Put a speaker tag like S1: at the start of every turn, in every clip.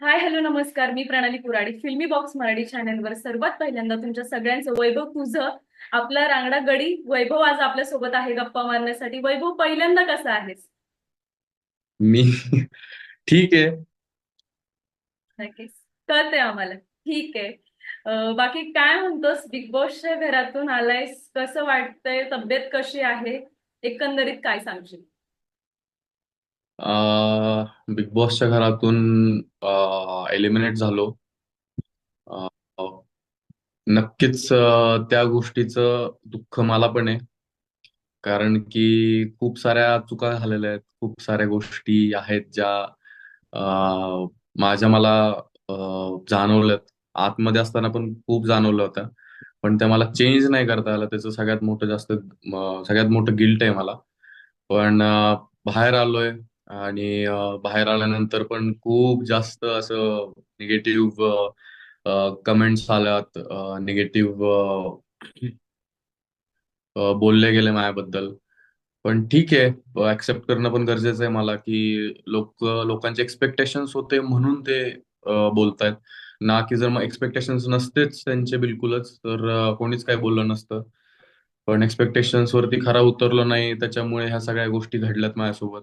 S1: Hi hello नमस्कार. मी प्रणाली कुराडी. फिल्मी बॉक्स मराठी चॅनलवर सर्वात पहिल्यांदा तुमच्या सगळ्यांचं वैभव तुझं आपला रांगडा गडी वैभव आज आपल्यासोबत आहे गप्पा मारण्यासाठी. वैभव पहिल्यांदा कसा आहेस?
S2: मी ठीक आहे.
S1: नक्कीच. कळतंय आम्हाला. ठीक आहे. अं, बाकी काय म्हणतोस? बिग बॉसच्या घरातून आलायस. कसं वाटतंय? तब्येत कशी आहे? एकंदरीत काय सांगशील?
S2: बिग बॉसच्या घरातून एलिमिनेट झालो. नक्कीच त्या गोष्टीचं दुःख मला पण आहे. कारण की खूप साऱ्या चुका झालेल्या आहेत. खूप साऱ्या गोष्टी आहेत ज्या माझ्या मला जाणवल्यात. आतमध्ये असताना पण खूप जाणवलं होत्या. पण त्या मला चेंज नाही करता आलं त्याचं सगळ्यात मोठं जास्त सगळ्यात मोठं गिल्ट आहे मला. पण बाहेर आलोय. आणि बाहेर आल्यानंतर पण खूप जास्त असं निगेटिव्ह कमेंट्स आल्यात निगेटिव्ह बोलले गेले माझ्याबद्दल. पण ठीक आहे ऍक्सेप्ट करणं पण गरजेचं आहे मला की लोक लोकांचे एक्सपेक्टेशन होते म्हणून ते बोलतायत. ना की जर मग एक्सपेक्टेशन नसतेच त्यांचे बिलकुलच तर कोणीच काही बोललं नसतं. पण एक्सपेक्टेशन्स वरती खरा उतरलो नाही त्याच्यामुळे ह्या सगळ्या गोष्टी घडल्यात माझ्यासोबत.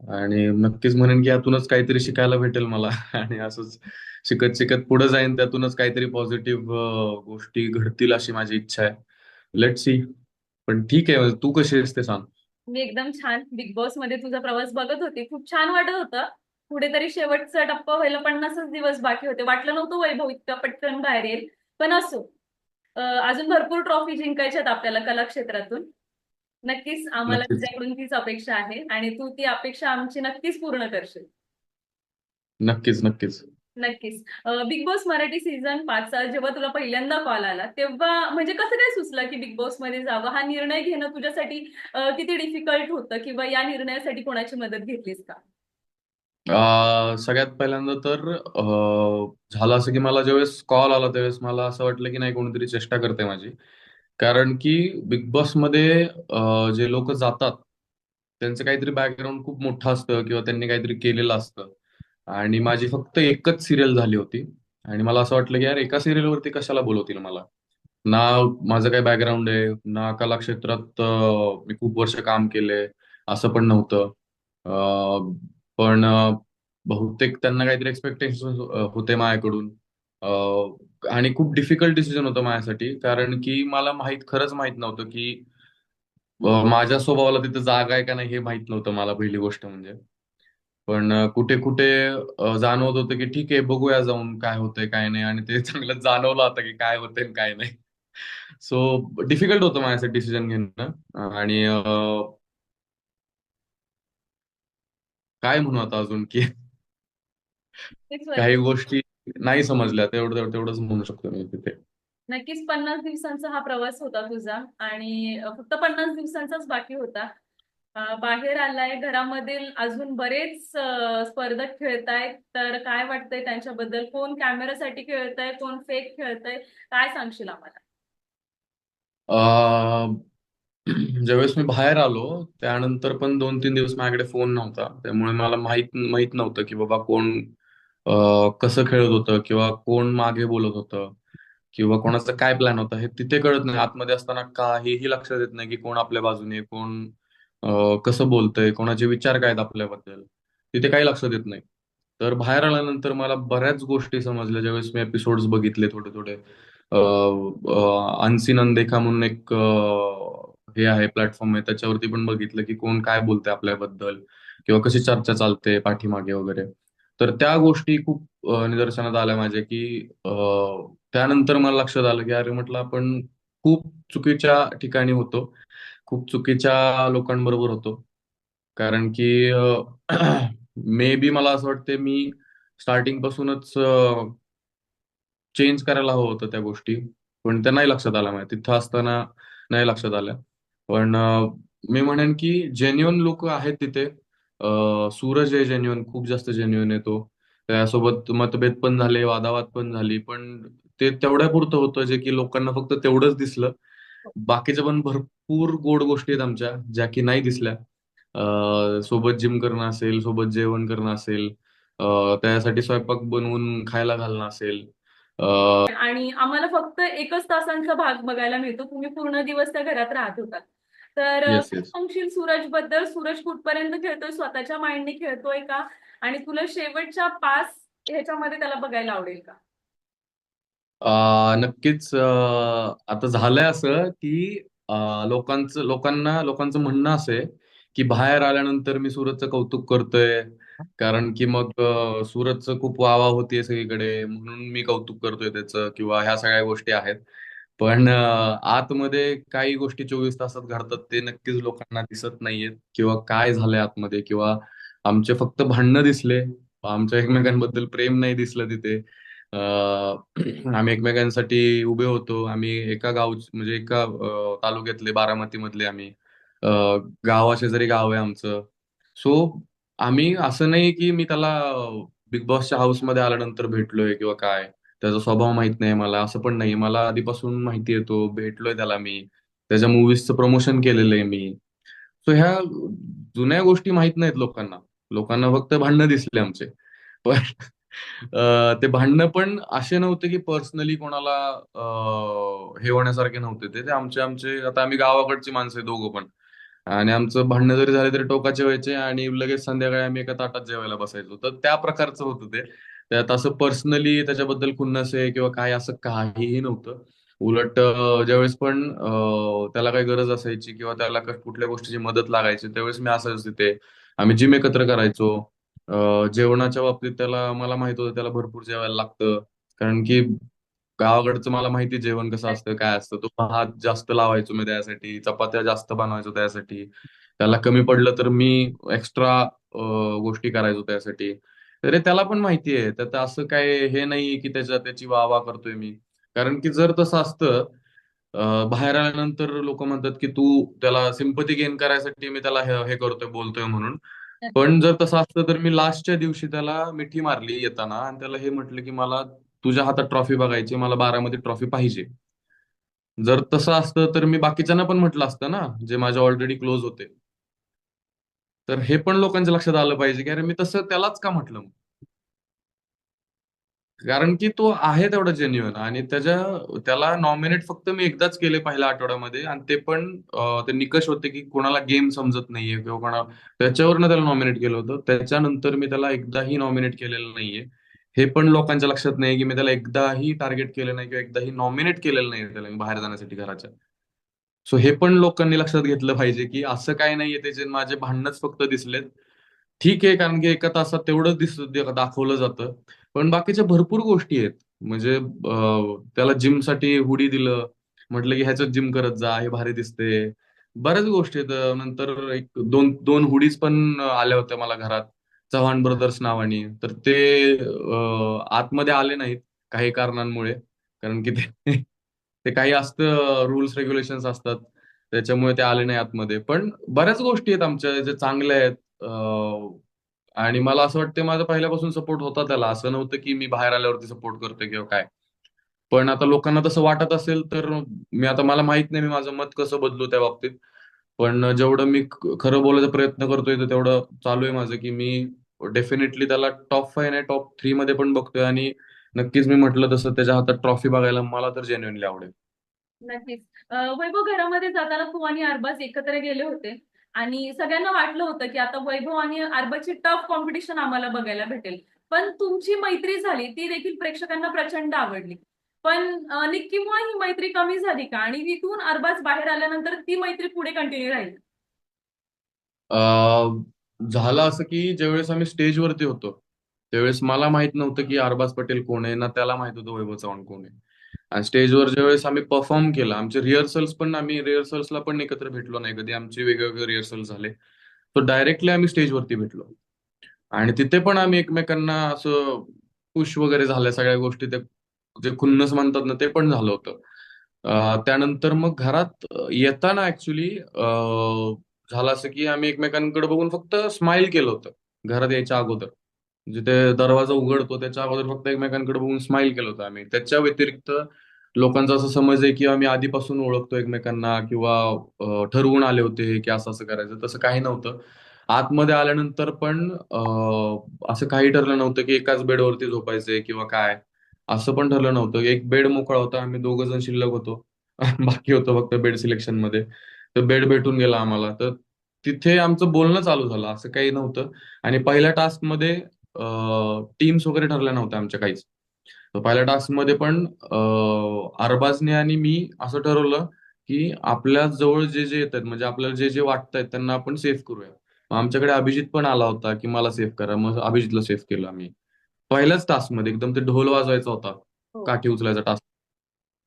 S2: आणि नक्कीच म्हणेन की यातूनच काहीतरी शिकायला भेटेल मला. आणि असंच शिकत शिकत पुढे जाईन त्यातूनच काहीतरी पॉझिटिव्ह गोष्टी घडतील अशी माझी इच्छा आहे. लेट सी पण ठीक आहे तू कशी आहेस ते सांग.
S1: मी एकदम छान. बिग बॉसमध्ये तुझा प्रवास बघत होती. खूप छान वाटत होतं. कुठेतरी शेवटचा टप्पा व्हायला पन्नासच दिवस बाकी होते. वाटलं नव्हतं वैभव इतका पटकन बाहेर येईल. पण असो. अजून भरपूर ट्रॉफी जिंकायच्यात आपल्याला कलाक्षेत्रातून. नक्कीच आम्हाला
S2: नक्कीच.
S1: तुझ्याकडून तीच अपेक्षा आहे आणि तू ती अपेक्षा आमची नक्कीच पूर्ण करशील.
S2: नक्कीच नक्कीच.
S1: नक्कीच. बिग बॉस मराठी सीझन पाचचा जेव्हा तुला पहिल्यांदा कॉल आला तेव्हा म्हणजे कसं काय सुचलं की बिग बॉसमध्ये जावं? हा निर्णय घेणं तुझ्यासाठी अं, किती डिफिकल्ट होतं किंवा या निर्णयासाठी कोणाची मदत घेतलीस का?
S2: अं, सगळ्यात पहिल्यांदा तर अं, झालं असं की मला ज्यावेळेस कॉल आला त्यावेळेस मला असं वाटलं की नाही कोणीतरी चेष्टा करते माझी. कारण की बिग बॉसमध्ये जे लोक जातात त्यांचं काहीतरी बॅकग्राऊंड खूप मोठं असतं किंवा त्यांनी काहीतरी केलेलं असतं. आणि माझी फक्त एकच सिरियल झाली होती. आणि मला असं वाटलं की यार एका सिरियलवरती कशाला बोलवतील मला? ना माझं काही बॅकग्राऊंड आहे ना कलाक्षेत्रात क्षेत्रात मी खूप वर्ष काम केले असं पण नव्हतं. पण बहुतेक त्यांना काहीतरी एक्सपेक्टेशन होते माझ्याकडून. आणि खूप डिफिकल्ट डिसिजन होतं माझ्यासाठी. कारण की मला माहीत खरंच माहीत नव्हतं की माझ्या स्वभावाला तिथं जागा आहे का नाही हे माहीत नव्हतं मला पहिली गोष्ट म्हणजे. पण कुठे कुठे जाणवत होतं की ठीक आहे बघूया जाऊन काय होतंय काय नाही. आणि ते चांगलं जाणवलं आता की काय होतंय काय नाही. सो डिफिकल्ट होतं माझ्यासाठी डिसिजन घेणं. आणि काय म्हणू आता अजून की? काही गोष्टी नाही समजल्या तेवढं तेवढं- तेवढंच म्हणू शकतो मी तिथे.
S1: नक्कीच पन्नास दिवसांचा हा प्रवास होता तुझा आणि फक्त पन्नास दिवसांचाच बाकी होता. बाहेर आलाय घरामधील अजून बरेच स्पर्धक खेळतायत तर काय वाटतंय त्यांच्याबद्दल? कोण कॅमेरासाठी खेळतंय कोण फेक खेळतंय? काय सांगशील आम्हाला?
S2: ज्यावेळेस मी बाहेर आलो त्यानंतर पण दोन तीन दिवस माझ्याकडे फोन नव्हता. त्यामुळे मला माहीत माहीत नव्हतं की बाबा कोण कसं खेळत होतं किंवा कोण मागे बोलत होतं किंवा कोणाचा काय प्लॅन होता हे तिथे कळत नाही. आतमध्ये असताना काहीही लक्षात येत नाही की कोण आपल्या बाजूने कोण कसं बोलतंय कोणाचे विचार काय आहेत आपल्याबद्दल. तिथे काही लक्षात येत नाही. तर बाहेर आल्यानंतर मला बऱ्याच गोष्टी समजल्या. ज्यावेळेस मी एपिसोड्स बघितले थोडे थोडे. अनसीन अनदेखा म्हणून एक हे आहे प्लॅटफॉर्म आहे. त्याच्यावरती पण बघितलं की कोण काय बोलतंय आपल्याबद्दल किंवा कशी चर्चा चालते पाठीमागे वगैरे. तर त्या गोष्टी खूप निदर्शनात आल्या माझ्या की त्यानंतर मला लक्षात आलं की अरे म्हटलं आपण खूप चुकीच्या ठिकाणी होतो. खूप चुकीच्या लोकांबरोबर होतो. कारण की मे बी मला असं वाटते मी स्टार्टिंग पासूनच चेंज करायला हवं होतं त्या गोष्टी. पण त्या नाही लक्षात आल्या माझ्या. तिथं असताना नाही लक्षात आल्या. पण मी म्हणेन की जेन्युअन लोक आहेत तिथे. सूरज आहे जेन्युअन खूप जास्त जेन्युअन आहे तो. त्यासोबत मतभेद पण झाले वादावाद पण झाली पण ते तेवढ्या पुरतं होतं जे की लोकांना फक्त तेवढंच दिसलं. बाकीच्या पण भरपूर गोड गोष्टी आहेत आमच्या ज्या की नाही दिसल्या. सोबत जिम करणं असेल सोबत जेवण करणं असेल त्यासाठी स्वयंपाक बनवून खायला घालणं असेल.
S1: आणि आम्हाला फक्त एकच तासांचा भाग बघायला मिळतो. तुम्ही पूर्ण दिवस त्या घरात राहत होतात तर सांगशील सूरजबद्दल सूरज कुठपर्यंत खेळतोय? स्वतःच्या माइंडने खेळतोय का? आणि तुला शेवटच्या पास ह्याच्यामध्ये त्याला बघायला आवडेल का?
S2: नक्कीच आता झालंय असं की लोकांचं लोकांना लोकांचं म्हणणं असं आहे की बाहेर आल्यानंतर मी सूरजचं कौतुक करतोय. कारण की मग सूरजचं खूप वाह होतीये सगळीकडे. म्हणून मी कौतुक करतोय त्याचं किंवा ह्या सगळ्या गोष्टी आहेत. पण आतमध्ये काही गोष्टी चोवीस तासात घडतात ते नक्कीच लोकांना दिसत नाहीयेत किंवा काय झालंय आतमध्ये किंवा आमचे फक्त भांडणं दिसले आमच्या एकमेकांबद्दल प्रेम नाही दिसलं तिथे. अं, आम्ही एकमेकांसाठी उभे होतो. आम्ही एका गाव म्हणजे एका तालुक्यातले बारामती मधले आम्ही गावाशेजारी गाव आहे आमचं. सो आम्ही असं नाही की मी त्याला बिग बॉसच्या हाऊसमध्ये आल्यानंतर भेटलोय किंवा काय. त्याचा स्वभाव माहीत नाही मला असं पण नाही. मला आधीपासून माहिती येतो भेटलोय त्याला मी. त्याच्या मुव्हीजचं प्रमोशन केलेलं आहे मी. सो ह्या जुन्या गोष्टी माहीत नाहीत लोकांना. लोकांना फक्त भांडणं दिसले आमचे. पण ते भांडणं पण असे नव्हते की पर्सनली कोणाला हे होण्यासारखे नव्हते. ते ते आमचे आमचे आता आम्ही गावाकडची माणसं आहे दोघं पण. आणि आमचं भांडणं जरी झाले तरी टोकाचे व्हायचे आणि लगेच संध्याकाळी आम्ही एका ताटात जेवायला बसायचो. तर त्या प्रकारचं होतं ते. त्यात असं पर्सनली त्याच्याबद्दल खुन्नस आहे किंवा काय असं काहीही नव्हतं. उलट ज्यावेळेस पण त्याला काही गरज असायची किंवा त्याला कुठल्या गोष्टीची मदत लागायची त्यावेळेस मी असायच तिथे. आम्ही जिम एकत्र करायचो. जेवणाच्या बाबतीत त्याला मला माहीत होतं त्याला भरपूर जेवायला लागतं. कारण की गावाकडचं मला माहिती जेवण कसं असतं काय असतं. तो भात जास्त लावायचो मी त्यासाठी चपात्या जास्त बनवायचो त्यासाठी. त्याला कमी पडलं तर मी एक्स्ट्रा गोष्टी करायचो त्यासाठी. तर हे त्याला पण माहिती आहे. त्यात असं काय हे नाही की त्याच्या त्याची वाह वाह करतोय मी. कारण की जर तसं असतं बाहेर आल्यानंतर लोक म्हणतात की तू त्याला सिंपती गेन करायसाठी मी त्याला हे करतोय बोलतोय म्हणून. पण जर तसं असतं तर मी लास्टच्या दिवशी त्याला मिठी मारली येताना आणि त्याला हे म्हटलं की मला तुझ्या हातात ट्रॉफी बघायची मला बारामती ट्रॉफी पाहिजे. जर तसं असतं तर मी बाकीच्यांना पण म्हटलं असतं ना जे माझे ऑलरेडी क्लोज होते. तर हे पण लोकांच्या लक्षात आलं पाहिजे की अरे मी तसं त्यालाच का म्हटलं कारण की तो आहे तेवढा जेन्युअन आणि त्याच्या त्याला नॉमिनेट फक्त मी एकदाच केले पहिल्या आठवड्यामध्ये आणि ते पण ते निकष होते की कोणाला गेम समजत नाहीये किंवा कोणा त्याच्यावरनं त्याला नॉमिनेट केलं होतं. त्याच्यानंतर मी त्याला एकदाही नॉमिनेट केलेलं नाहीये. हे पण लोकांच्या लक्षात नाही की मी त्याला एकदाही टार्गेट केलं नाही किंवा एकदाही नॉमिनेट केलेलं नाही त्याला बाहेर जाण्यासाठी घराच्या. सो हे पण लोकांनी लक्षात घेतलं पाहिजे की असं काय नाहीये त्याचे माझे भांडणच फक्त दिसलेत. ठीक आहे कारण की एका तासात तेवढंच दिस दाखवलं जातं. पण बाकीच्या भरपूर गोष्टी आहेत. म्हणजे त्याला जिमसाठी हुडी दिलं म्हटलं की ह्याच्यात जिम करत जा हे भारी दिसते. बऱ्याच गोष्टी आहेत. नंतर एक दोन दोन हुडीज पण आल्या होत्या मला घरात. चव्हाण ब्रदर्स नावानी. तर ते आतमध्ये आले नाहीत काही कारणांमुळे. कारण की ते ते काही असतं रुल्स रेग्युलेशन्स असतात. त्याच्यामुळे ते आले नाही आतमध्ये. पण बऱ्याच गोष्टी आहेत आमच्या जे चांगल्या आहेत. आणि मला असं वाटतं माझा पहिल्यापासून सपोर्ट होता त्याला. असं नव्हतं की मी बाहेर आल्यावरती सपोर्ट करतोय किंवा काय. पण आता लोकांना तसं वाटत असेल तर मी आता मला माहीत नाही मी माझं मत कसं बदलू त्या बाबतीत. पण जेवढं मी खरं बोलायचा प्रयत्न करतोय तर तेवढं चालू आहे माझं की मी डेफिनेटली त्याला टॉप फाय नाही टॉप थ्री मध्ये पण बघतोय. आणि नक्कीच मी म्हटलं तसं त्याच्या हातात ट्रॉफी बघायला मला तर जेन्युअनली आवडेल.
S1: नक्कीच. अं, वैभव घरामध्ये जाताना तू आणि अरबाज एकत्र गेले होते आणि सगळ्यांना वाटलं होतं की आता वैभव आणि अरबाजची टफ कॉम्पिटिशन आम्हाला बघायला भेटेल. पण तुमची मैत्री झाली ती देखील प्रेक्षकांना प्रचंड आवडली. पण अं, निक्कीमुळे ही मैत्री कमी झाली का? आणि तिथून अरबाज बाहेर आल्यानंतर ती मैत्री पुढे कंटिन्यू राहील?
S2: अं, झालं असं की ज्यावेळेस आम्ही स्टेजवरती होतो त्यावेळेस मला माहीत नव्हतं की अरबाज पटेल कोण आहे ना त्याला माहीत होतं वैभव चव्हाण कोण आहे. आणि स्टेजवर ज्यावेळेस आम्ही परफॉर्म केला आमचे रिहर्सल्स पण आम्ही रिहर्सल्सला पण एकत्र भेटलो नाही कधी. आमचे वेगवेगळे रिहर्सल झाले. तर डायरेक्टली आम्ही स्टेजवरती भेटलो. आणि तिथे पण आम्ही एकमेकांना असं पुश वगैरे झाल्या सगळ्या गोष्टी ते जे खुन्नस म्हणतात ना ते पण झालं होतं. त्यानंतर मग घरात येताना ऍक्च्युली झालं असं की आम्ही एकमेकांकडे बघून फक्त स्माइल केलं होतं. घरात यायच्या अगोदर. म्हणजे ते दरवाजा उघडतो त्याच्या अगोदर फक्त एकमेकांकडे बघून स्माइल केलं होतं आम्ही. त्याच्या व्यतिरिक्त लोकांचा असं समज आहे की आम्ही आधीपासून ओळखतो एकमेकांना किंवा ठरवून आले होते की असं असं करायचं. तसं काही नव्हतं. आतमध्ये आल्यानंतर पण असं काही ठरलं नव्हतं की एकाच बेडवरती झोपायचंय किंवा काय. असं पण ठरलं नव्हतं. एक बेड मोकळा होता. आम्ही दोघ जण शिल्लक होतो. बाकी होतं फक्त बेड सिलेक्शनमध्ये तर बेड भेटून गेला आम्हाला. तर तिथे आमचं बोलणं चालू झालं. असं काही नव्हतं. आणि पहिल्या टास्कमध्ये टीम्स वगैरे ठरल्या नव्हत्या आमच्या काहीच. पहिल्या टास्कमध्ये पण अरबाजने आणि मी असं ठरवलं की आपल्या जवळ जे जे येतात म्हणजे आपल्याला जे जे वाटतंय त्यांना आपण सेव्ह करूया. आमच्याकडे अभिजित पण आला होता की मला सेव्ह करा. मग अभिजितला सेव्ह केलं आम्ही. पहिल्याच टास्कमध्ये एकदम ते ढोल वाजवायचा होता.
S1: हो.
S2: काठी उचलायचा टास्क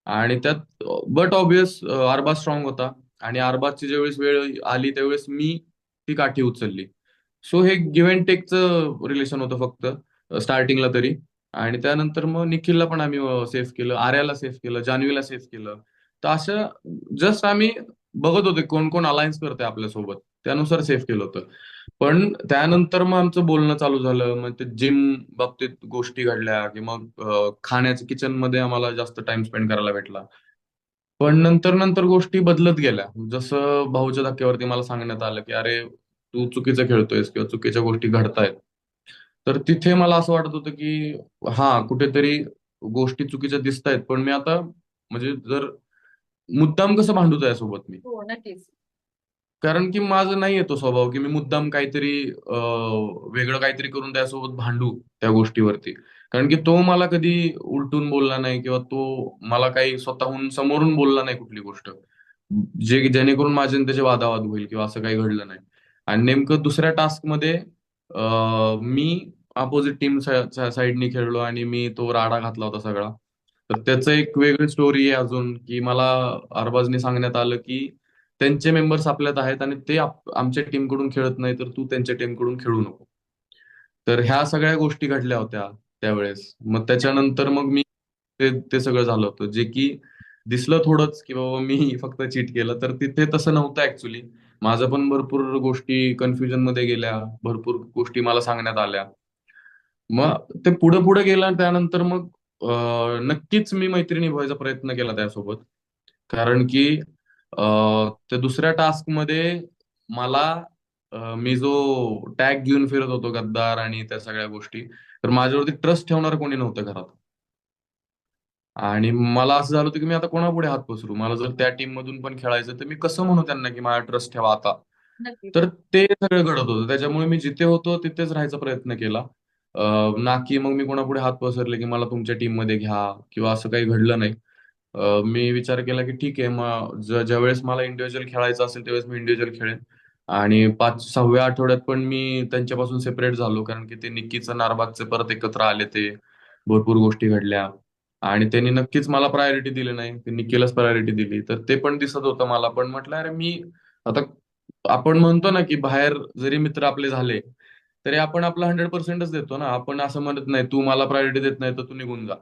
S2: आणि त्यात बट ऑब्विस अरबाज स्ट्रॉंग होता. आणि अरबाजची ज्यावेळेस वेळ आली त्यावेळेस मी ती काठी उचलली. सो हे गिव्ह अँड टेकचं रिलेशन होतं फक्त स्टार्टिंगला तरी. आणि त्यानंतर मग निखिलला पण आम्ही सेव्ह केलं आर्याला सेव्ह केलं जान्हवीला सेव्ह केलं. तर असं जस्ट आम्ही बघत होते कोण कोण अलायन्स करते आपल्यासोबत त्यानुसार सेव्ह केलं होतं. पण त्यानंतर मग आमचं बोलणं चालू झालं. मग ते जिम बाबतीत गोष्टी घडल्या की मग खाण्याच्या किचनमध्ये आम्हाला जास्त टाइम स्पेंड करायला भेटला. पण नंतर नंतर गोष्टी बदलत गेल्या. जसं भाऊच्या धक्क्यावरती मला सांगण्यात आलं की अरे तू चुकीचं खेळतोयस किंवा चुकीच्या गोष्टी घडतायत. तर तिथे मला असं वाटत होतं की हा कुठेतरी गोष्टी चुकीच्या दिसतायत पण मी आता म्हणजे जर मुद्दाम कसं भांडू त्यासोबत मी?
S1: हो नक्कीच.
S2: कारण की माझं नाही येतो स्वभाव की मी मुद्दाम काहीतरी वेगळं काहीतरी करून त्यासोबत भांडू त्या गोष्टीवरती. कारण की तो मला कधी उलटून बोलला नाही किंवा तो मला काही स्वतःहून समोरून बोलला नाही कुठली गोष्ट. जे जेणेकरून माझे त्याचे वादावाद होईल किंवा असं काही घडलं नाही. आणि नेमकं दुसऱ्या टास्कमध्ये मी अपोजिट टीम साईडनी खेळलो आणि मी तो राडा घातला होता सगळा. तर त्याचं एक वेगळी स्टोरी आहे अजून की मला अरबाजने सांगण्यात आलं की त्यांचे मेंबर्स आपल्यात आहेत आणि ते आमच्या टीमकडून खेळत नाही तर तू त्यांच्या टीमकडून खेळू नको. तर ह्या सगळ्या गोष्टी घडल्या होत्या त्यावेळेस. मग त्याच्यानंतर मग मी ते ते सगळं झालं होतं. जे की दिसलं थोडंच की बाबा मी फक्त चीट केलं. तर तिथे तसं नव्हतं ऍक्च्युली माझं पण भरपूर गोष्टी कन्फ्युजनमध्ये गेल्या भरपूर गोष्टी मला सांगण्यात आल्या. मग ते पुढे पुढे गेला त्यानंतर मग नक्कीच मी मैत्री व्हायचा प्रयत्न केला त्यासोबत. कारण की त्या दुसऱ्या टास्कमध्ये मला मी जो टॅग घेऊन फिरत होतो गद्दार आणि त्या सगळ्या गोष्टी तर माझ्यावरती ट्रस्ट ठेवणार कोणी नव्हतं घरात. आणि मला असं झालं होतं की मी आता कोणापुढे हात पसरू? मला जर त्या टीम मधून पण खेळायचं तर मी कसं म्हणू त्यांना की माझा ट्रस्ट ठेवा आता?
S1: नक्कीच.
S2: तर ते सगळं घडत होतं. त्याच्यामुळे मी जिथे होतो तिथेच राहायचा प्रयत्न केला. अं, ना की मग मी कोणापुढे हात पसरले की मला तुमच्या टीममध्ये घ्या किंवा असं काही घडलं नाही. अं, मी विचार केला की ठीक आहे मग ज- ज्यावेळेस मला इंडिव्हिज्युअल खेळायचं असेल त्यावेळेस मी इंडिव्हिज्युअल खेळेन. आणि पाच सहाव्या आठवड्यात पण मी त्यांच्यापासून सेपरेट झालो कारण की ते निक्कीचं नारबागचे परत एकत्र आले ते. भरपूर गोष्टी घडल्या. आणि त्यांनी नक्कीच मला प्रायोरिटी दिली नाही. ते निक्कीलाच प्रायोरिटी दिली. तर ते पण दिसत होतं मला. पण म्हटलं अरे मी आता आपण म्हणतो ना की बाहेर जरी मित्र आपले झाले तरी आपण आपला हंड्रेड पर्सेंटच देतो ना. आपण असं म्हणत नाही तू मला प्रायोरिटी देत नाही तर तू निघून जा.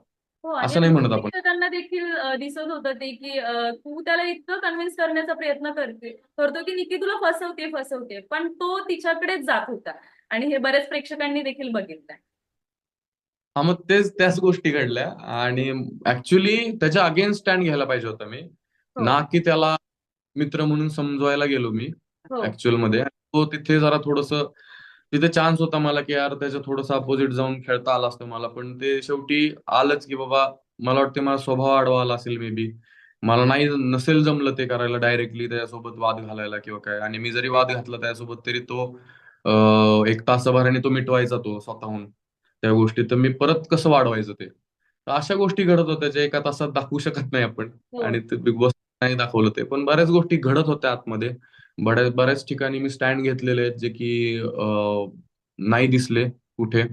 S1: हो
S2: असं नाही म्हणत आपण.
S1: प्रेक्षकांना देखील दिसत होतं ते की तू त्याला इतकं कन्व्हिन्स करण्याचा प्रयत्न करते करतो की निकी तुला फसवते फसवते. पण तो तिच्याकडेच जात होता. आणि हे बऱ्याच प्रेक्षकांनी देखील बघितलंय.
S2: हा मग तेच त्याच गोष्टी घडल्या. आणि ऍक्च्युली त्याच्या अगेन्स्ट स्टँड घ्यायला पाहिजे होता मी.
S1: हो.
S2: ना की त्याला मित्र म्हणून समजवायला गेलो मी
S1: हो.
S2: ऍक्च्युअलमध्ये. तो तिथे जरा थोडस तिथे चान्स होता मला की यार त्याच्या थोडस अपोजिट जाऊन खेळता आलं असतं मला. पण ते शेवटी आलंच की बाबा मला वाटतं मला स्वभाव आडवा आला असेल मे बी मला नाही नसेल जमलं ते करायला डायरेक्टली त्याच्यासोबत वाद घालायला किंवा काय. आणि मी जरी वाद घातला त्यासोबत तरी तो अं, एक तासाभराने तो मिटवायचा तो स्वतःहून. त्या गोष्टी तर मी परत कसं वाढवायचं ते? तर अशा गोष्टी घडत होत्या ज्या एका तासात दाखवू शकत नाही आपण.
S1: हो.
S2: आणि ते बिग बॉस नाही दाखवलं ते. पण बऱ्याच गोष्टी घडत होत्या आतमध्ये. बऱ्याच बऱ्याच ठिकाणी मी स्टँड घेतलेले आहेत जे की नाही दिसले कुठे.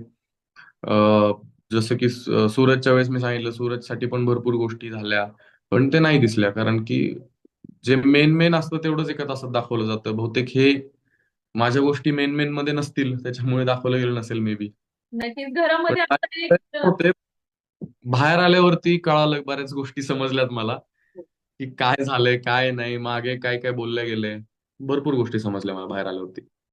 S2: जसं की सूरजच्या वेळेस मी सांगितलं सूरजसाठी पण भरपूर गोष्टी झाल्या. पण ते नाही दिसल्या. कारण की जे मेन मेन असतं तेवढंच एका तासात दाखवलं जातं. बहुतेक हे माझ्या गोष्टी मेन मेन मध्ये नसतील. त्याच्यामुळे दाखवलं गेलं नसेल मे बी
S1: नक्कीच घरामध्ये एक
S2: बाहेर आल्यावरती कळालं बऱ्याच गोष्टी समजल्यात मला. की काय झालंय काय नाही मागे काय काय बोलल्या गेलंय. भरपूर गोष्टी समजल्या मला बाहेर आल्यावरती.